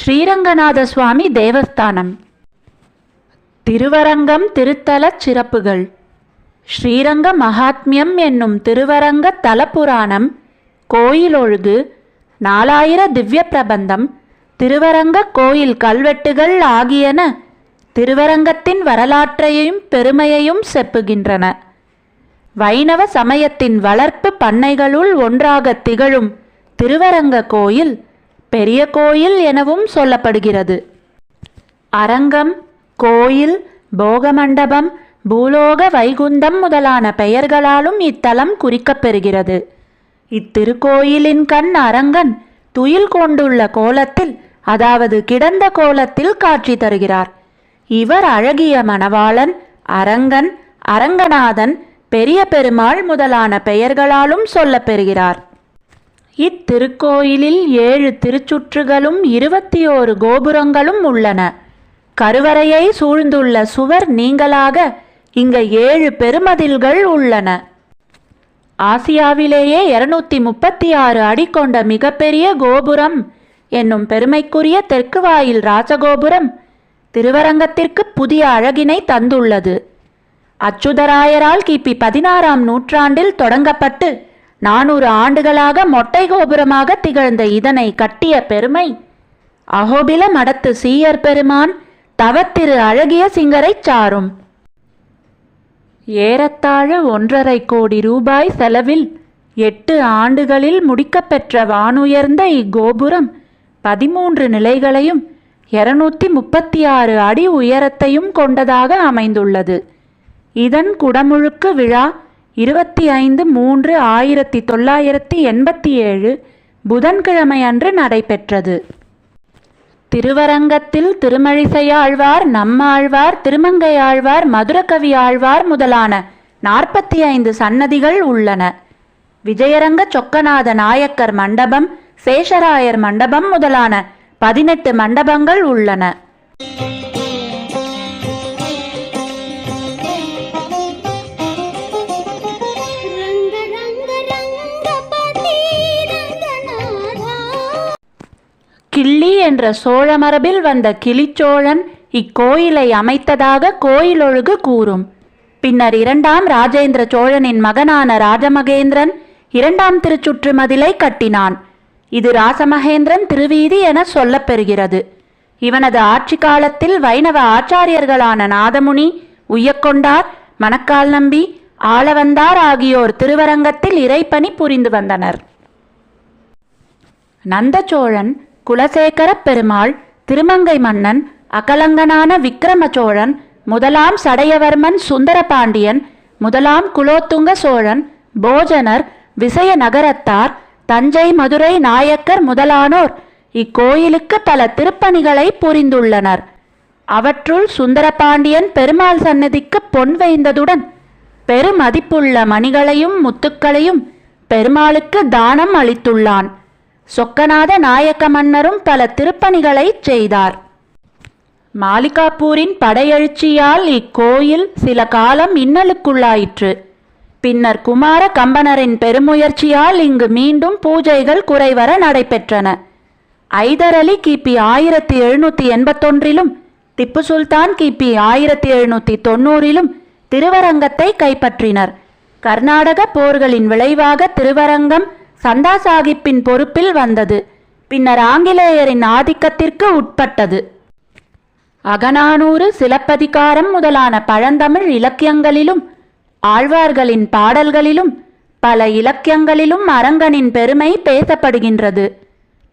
ஸ்ரீரங்கநாத சுவாமி தேவஸ்தானம். திருவரங்கம் திருத்தலச் சிறப்புகள். ஸ்ரீரங்க மகாத்மியம் என்னும் திருவரங்க தலபுராணம் கோயிலொழுகு நாலாயிர திவ்ய பிரபந்தம் திருவரங்க கோயில் கல்வெட்டுகள் ஆகியன திருவரங்கத்தின் வரலாற்றையும் பெருமையையும் செப்புகின்றன. வைணவ சமயத்தின் வளர்ப்பு பண்ணைகளுள் ஒன்றாக திகழும் திருவரங்க கோயில் பெரிய கோயில் எனவும் சொல்லப்படுகிறது. அரங்கம் கோயில் போகமண்டபம் பூலோக வைகுந்தம் முதலான பெயர்களாலும் இத்தலம் குறிக்கப்பெறுகிறது. இத்திருக்கோயிலின் கண் அரங்கன் துயில் கொண்டுள்ள கோலத்தில் அதாவது கிடந்த கோலத்தில் காட்சி தருகிறார். இவர் அழகிய மணவாளன் அரங்கன் அரங்கநாதன் பெரிய பெருமாள் முதலான பெயர்களாலும் சொல்லப்பெறுகிறார். இத்திருக்கோயிலில் ஏழு திருச்சுற்றுகளும் இருபத்தி ஓரு கோபுரங்களும் உள்ளன. கருவறையை சூழ்ந்துள்ள சுவர் நீங்களாக இங்க ஏழு பெருமதில்கள் உள்ளன. ஆசியாவிலேயே இருநூத்தி முப்பத்தி ஆறு அடி கொண்ட மிகப்பெரிய கோபுரம் என்னும் பெருமைக்குரிய தெற்கு வாயில் ராஜகோபுரம் திருவரங்கத்திற்கு புதிய அழகினை தந்துள்ளது. அச்சுதராயரால் கிபி பதினாறாம் நூற்றாண்டில் தொடங்கப்பட்டு நானூறு ஆண்டுகளாக மொட்டை கோபுரமாக திகழ்ந்த இதனை கட்டிய பெருமை. அகோபில மடத்து சீயர் பெருமான் தவத்திரு அழகிய சிங்கரைச் சாரும். ஏறத்தாழ ஒன்றரை கோடி ரூபாய் செலவில் எட்டு ஆண்டுகளில் முடிக்கப்பெற்ற வானுயர்ந்த இக்கோபுரம் பதிமூன்று நிலைகளையும் இருநூற்றி முப்பத்தி ஆறு அடி உயரத்தையும் கொண்டதாக அமைந்துள்ளது. இதன் குடமுழுக்கு விழா இருபத்தி ஐந்து மூன்று ஆயிரத்தி தொள்ளாயிரத்தி எண்பத்தி ஏழு புதன்கிழமை அன்று நடைபெற்றது. திருவரங்கத்தில் திருமழிசையாழ்வார் நம்மாழ்வார் திருமங்கையாழ்வார் மதுரகவி ஆழ்வார் முதலான நாற்பத்தி ஐந்து சன்னதிகள் உள்ளன. விஜயரங்க சொக்கநாத நாயக்கர் மண்டபம் சேஷராயர் மண்டபம் முதலான பதினெட்டு மண்டபங்கள் உள்ளன. என்ற சோழ மரபில் வந்த கிளிச்சோழன் இக்கோயிலை அமைத்ததாக கோயிலொழுகு கூறும். பின்னர் இரண்டாம் ராஜேந்திர சோழனின் மகனான ராஜமகேந்திரன் இரண்டாம் திருச்சுற்று மதிலை கட்டினான். இது ராசமகேந்திரன் திருவீதி என சொல்லப்பெறுகிறது. இவனது ஆட்சி காலத்தில் வைணவ ஆச்சாரியர்களான நாதமுனி உய்யக்கொண்டார் மணக்கால் நம்பி ஆளவந்தார் ஆகியோர் திருவரங்கத்தில் இறைப்பணி புரிந்து வந்தனர். நந்தச்சோழன் குலசேகரப் பெருமாள் திருமங்கை மன்னன் அகலங்கனான விக்கிரம சோழன் முதலாம் சடையவர்மன் சுந்தரபாண்டியன் முதலாம் குலோத்துங்க சோழன் போஜனர் விசய நகரத்தார் தஞ்சை மதுரை நாயக்கர் முதலானோர். இக்கோயிலுக்கு பல திருப்பணிகளை புரிந்துள்ளனர். அவற்றுள் சுந்தரபாண்டியன் பெருமாள் சன்னதிக்கு பொன் வைந்ததுடன் பெருமதிப்புள்ள மணிகளையும் முத்துக்களையும் பெருமாளுக்கு தானம் அளித்துள்ளான். சொக்கநாத நாயக்க மன்னரும் பல திருப்பணிகளைச் செய்தார். மாலிகாப்பூரின் படையெழுச்சியால் இக்கோயில் சில காலம் இன்னலுக்குள்ளாயிற்று. பின்னர் குமார கம்பனரின் பெருமுயற்சியால் இங்கு மீண்டும் பூஜைகள் குறைவர நடைபெற்றன. ஐதர் அலி கிபி ஆயிரத்தி எழுநூத்தி எண்பத்தொன்றிலும் திப்பு சுல்தான் கிபி ஆயிரத்தி எழுநூத்தி தொண்ணூறிலும் திருவரங்கத்தை கைப்பற்றினர். கர்நாடக போர்களின் விளைவாக திருவரங்கம் சந்தா சாகிப்பின் பொறுப்பில் வந்தது. பின்னர் ஆங்கிலேயரின் ஆதிக்கத்திற்கு உட்பட்டது. அகநானூறு சிலப்பதிகாரம் முதலான பழந்தமிழ் இலக்கியங்களிலும் ஆழ்வார்களின் பாடல்களிலும் பல இலக்கியங்களிலும் அரங்கனின் பெருமை பேசப்படுகின்றது.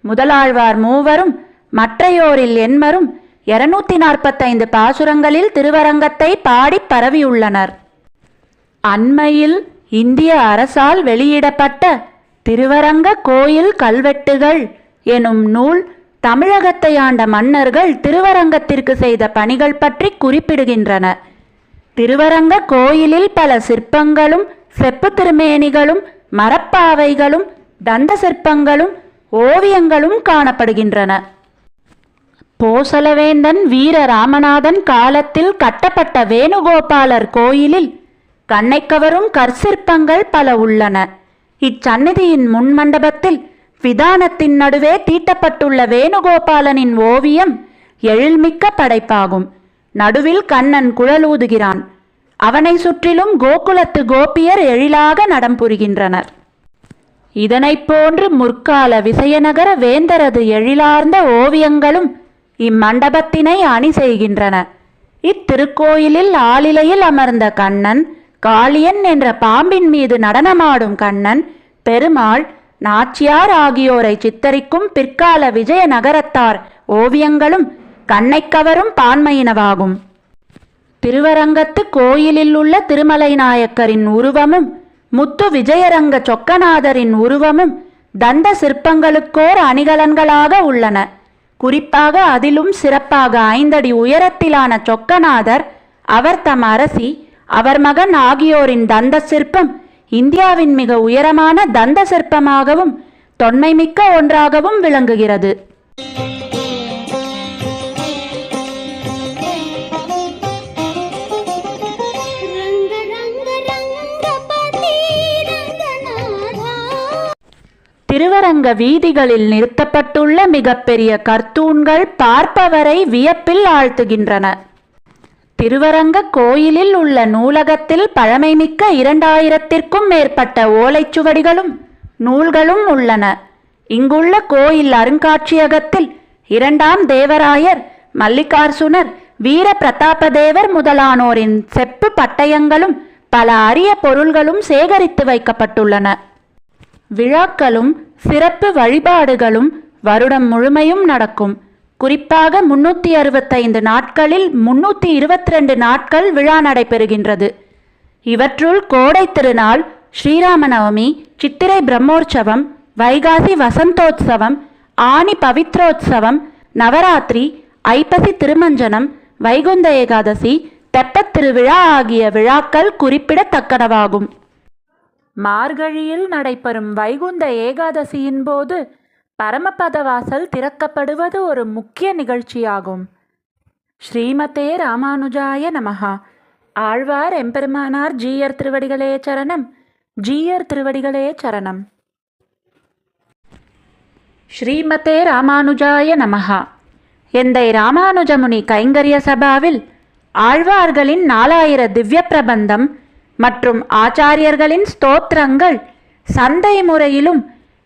முதலாழ்வார் மூவரும் மற்றையோரில் எண்மரும் இருநூத்தி நாற்பத்தைந்து பாசுரங்களில் திருவரங்கத்தை பாடிப் பரவியுள்ளனர். அண்மையில் இந்திய அரசால் வெளியிடப்பட்ட திருவரங்க கோயில் கல்வெட்டுகள் எனும் நூல் தமிழகத்தை ஆண்ட மன்னர்கள் திருவரங்கத்திற்கு செய்த பணிகள் பற்றி குறிப்பிடுகின்றன. திருவரங்க கோயிலில் பல சிற்பங்களும் செப்பு திருமேனிகளும் மரப்பாவைகளும் தந்த சிற்பங்களும் ஓவியங்களும் காணப்படுகின்றன. போசலவேந்தன் வீர ராமநாதன் காலத்தில் கட்டப்பட்ட வேணுகோபாலர் கோயிலில் கண்ணைக்கவரும் கற்சிற்பங்கள் பல உள்ளன. இச்சந்நிதியின் முன்மண்டபத்தில் விதானத்தின் நடுவே தீட்டப்பட்டுள்ள வேணுகோபாலனின் ஓவியம் எழில்மிக்க படைப்பாகும். நடுவில் கண்ணன் குழலூதுகிறான். அவனை சுற்றிலும் கோகுலத்து கோபியர் எழிலாக நடம் புரிகின்றனர். இதனைப் போன்று முற்கால விசயநகர வேந்தரது எழிலார்ந்த ஓவியங்களும் இம்மண்டபத்தினை அணி செய்கின்றன. இத்திருக்கோயிலில் ஆளிலையில் அமர்ந்த கண்ணன் காளியன் என்ற பாம்பின் மீது நடனமாடும் கண்ணன் பெருமாள் நாச்சியார் ஆகியோரை சித்தரிக்கும் பிற்கால விஜய நகரத்தார் ஓவியங்களும் கண்ணை கவரும் பான்மையினவாகும். திருவரங்கத்து கோயிலில் உள்ள திருமலை நாயக்கரின் உருவமும் முத்து விஜயரங்க சொக்கநாதரின் உருவமும் தந்த சிற்பங்களுக்கோர் அணிகலன்களாக உள்ளன. குறிப்பாக அதிலும் சிறப்பாக ஐந்தடி உயரத்திலான சொக்கநாதர் அவர் தம் அரசி அவர் மகன் ஆகியோரின் தந்த சிற்பம் இந்தியாவின் மிக உயரமான தந்த சிற்பமாகவும் தொன்மைமிக்க ஒன்றாகவும் விளங்குகிறது. திருவரங்க வீதிகளில் நிறுத்தப்பட்டுள்ள மிகப்பெரிய கர்த்தூன்கள் பார்ப்பவரை வியப்பில் ஆழ்த்துகின்றன. திருவரங்க கோயிலில் உள்ள நூலகத்தில் பழமைமிக்க இரண்டாயிரத்திற்கும் மேற்பட்ட ஓலைச்சுவடிகளும் நூல்களும் உள்ளன. இங்குள்ள கோயில் அருங்காட்சியகத்தில் இரண்டாம் தேவராயர் மல்லிகார்சுனர் வீர பிரதாபதேவர் முதலானோரின் செப்பு பட்டயங்களும் பல அரிய பொருள்களும் சேகரித்து வைக்கப்பட்டுள்ளன. விழாக்களும் சிறப்பு வழிபாடுகளும் வருடம் முழுமையும் நடக்கும். குறிப்பாக முன்னூற்றி அறுபத்தைந்து நாட்களில் முன்னூற்றி இருபத்தி ரெண்டு நாட்கள் விழா நடைபெறுகின்றது. இவற்றுள் கோடை திருநாள் ஸ்ரீராமநவமி சித்திரை பிரம்மோற்சவம் வைகாசி வசந்தோத்சவம் ஆனி பவித்ரோத்சவம் நவராத்திரி ஐப்பசி திருமஞ்சனம் வைகுந்த ஏகாதசி தெப்பத் திருவிழா ஆகிய விழாக்கள் குறிப்பிடத்தக்கனவாகும். மார்கழியில் நடைபெறும் வைகுந்த ஏகாதசியின் போது பரமபத வாசல் திறக்கப்படுவது ஒரு முக்கிய நிகழ்ச்சியாகும். ஸ்ரீமதே ராமானுஜாய நமகா ஆழ்வார் எம்பெருமானார் ஜீயர் திருவடிகளே சரணம். ஜீயர் திருவடிகளே சரணம். ஸ்ரீமதே ராமானுஜாய நமகா எந்தை ராமானுஜமுனி கைங்கரிய சபாவில் ஆழ்வார்களின் நாலாயிர திவ்ய பிரபந்தம் மற்றும் ஆச்சாரியர்களின் ஸ்தோத்திரங்கள் சந்தை முறையிலும்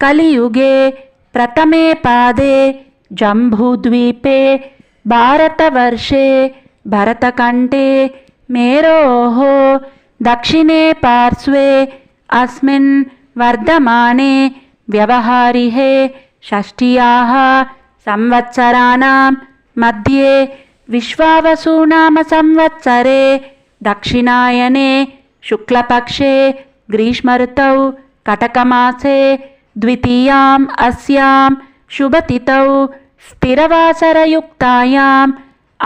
कलियुगे प्रथमे पादे जम्बूद्वीपे भारतवर्षे भरतकण्ठे मेरोः दक्षिणे पार्श्वे अस्मिन् वर्धमाने व्यवहारिहे षष्ट्याः संवत्सराणां मध्ये विश्वावसूनामसंवत्सरे दक्षिणायने शुक्लपक्षे ग्रीष्मऋतौ कटकमासे द्वितीयाम् अस्यां शुभतिथौ स्थिरवासरयुक्तायाम्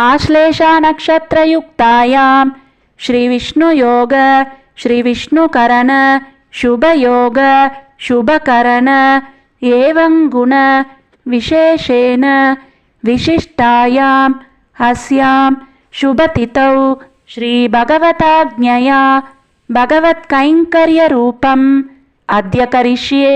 आश्लेषानक्षत्रयुक्तायां श्रीविष्णुयोग श्रीविष्णुकरण शुभयोग शुभकरण एवं गुण विशेषेण विशिष्टायाम् अस्यां शुभतिथौ श्रीभगवताज्ञया भगवत्कैङ्कर्यरूपम् अद्य करिष्ये